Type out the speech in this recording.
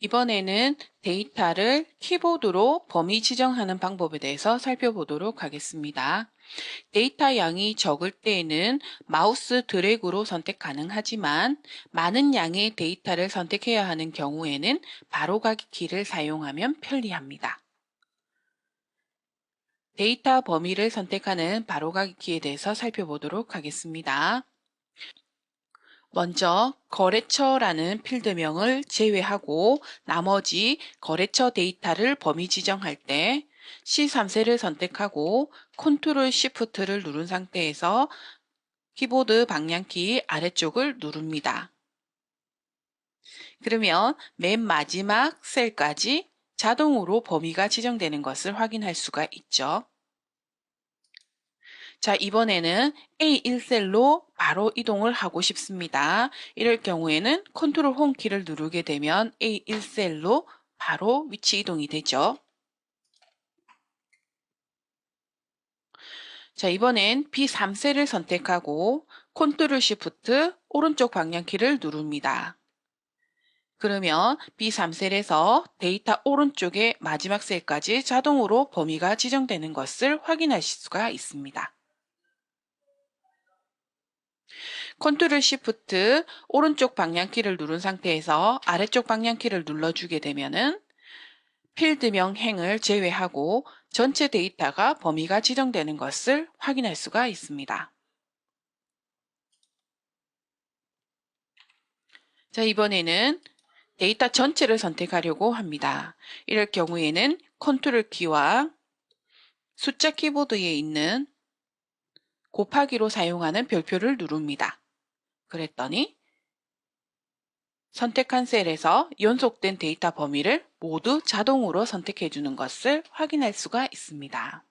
이번에는 데이터를 키보드로 범위 지정하는 방법에 대해서 살펴보도록 하겠습니다. 데이터 양이 적을 때에는 마우스 드래그로 선택 가능하지만 많은 양의 데이터를 선택해야 하는 경우에는 바로가기 키를 사용하면 편리합니다. 데이터 범위를 선택하는 바로가기 키에 대해서 살펴보도록 하겠습니다. 먼저 거래처라는 필드명을 제외하고 나머지 거래처 데이터를 범위 지정할 때 C3세를 선택하고 컨트롤 시프트를 누른 상태에서 키보드 방향키 아래쪽을 누릅니다. 그러면 맨 마지막 셀까지 자동으로 범위가 지정되는 것을 확인할 수가 있죠. 자, 이번에는 A1셀로 바로 이동을 하고 싶습니다. 이럴 경우에는 컨트롤 홈 키를 누르게 되면 A1셀로 바로 위치 이동이 되죠. 자, 이번엔 B3셀을 선택하고 컨트롤 시프트 오른쪽 방향키를 누릅니다. 그러면 B3셀에서 데이터 오른쪽의 마지막 셀까지 자동으로 범위가 지정되는 것을 확인하실 수가 있습니다. 컨트롤 시프트 오른쪽 방향키를 누른 상태에서 아래쪽 방향키를 눌러주게 되면은 필드명 행을 제외하고 전체 데이터가 범위가 지정되는 것을 확인할 수가 있습니다. 자, 이번에는 데이터 전체를 선택하려고 합니다. 이럴 경우에는 컨트롤 키와 숫자 키보드에 있는 곱하기로 사용하는 별표를 누릅니다. 그랬더니 선택한 셀에서 연속된 데이터 범위를 모두 자동으로 선택해 주는 것을 확인할 수가 있습니다.